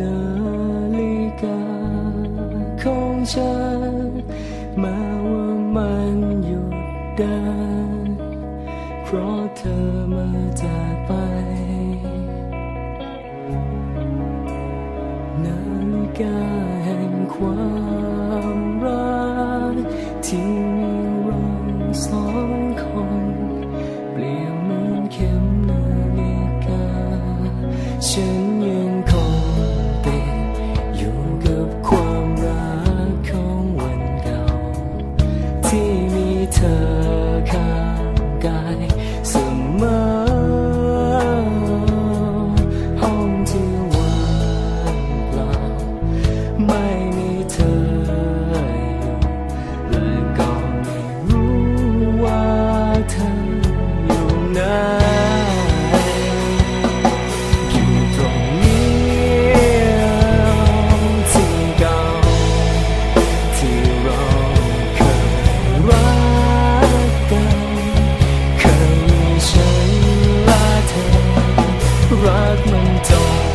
นาฬิกาของฉันมาว่ามันหยุดเดินเพราะเธอมาจากไป นาฬิกาแห่งความรักที่มีรองสอน tough. ักมันจบ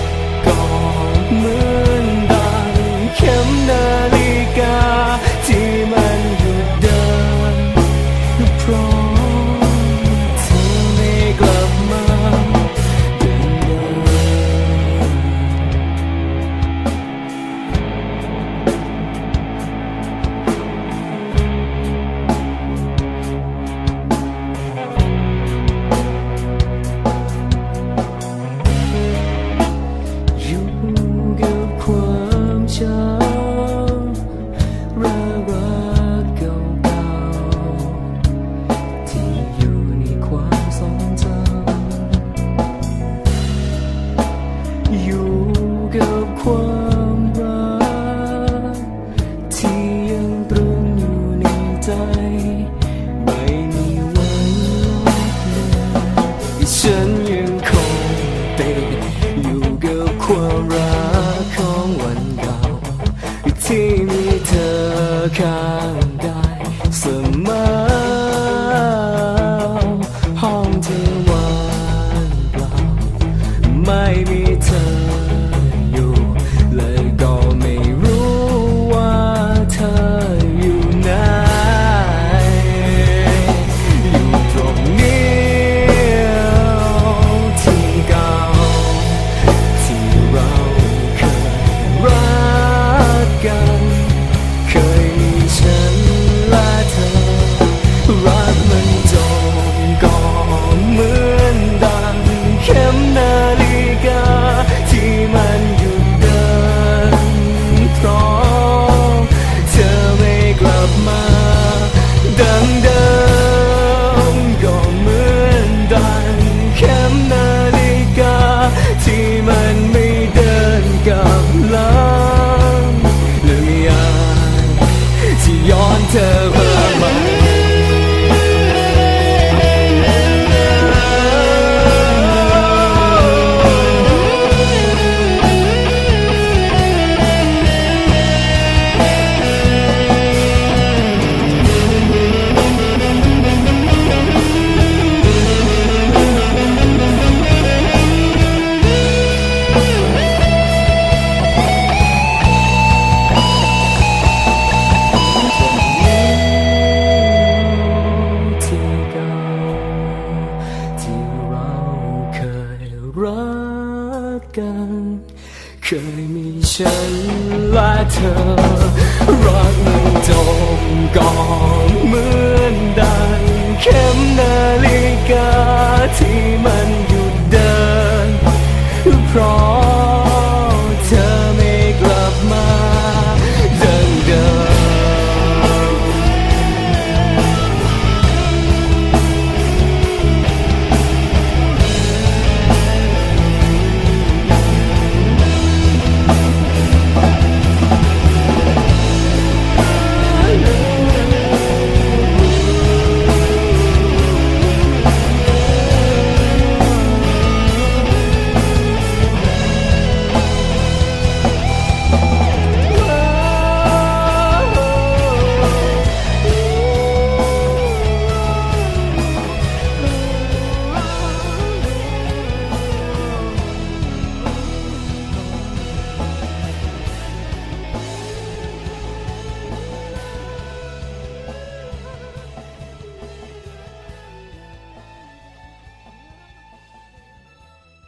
sun. รักกัน เคยมีฉันและเธอ รักมันจมกองเหมือนดังเข้ม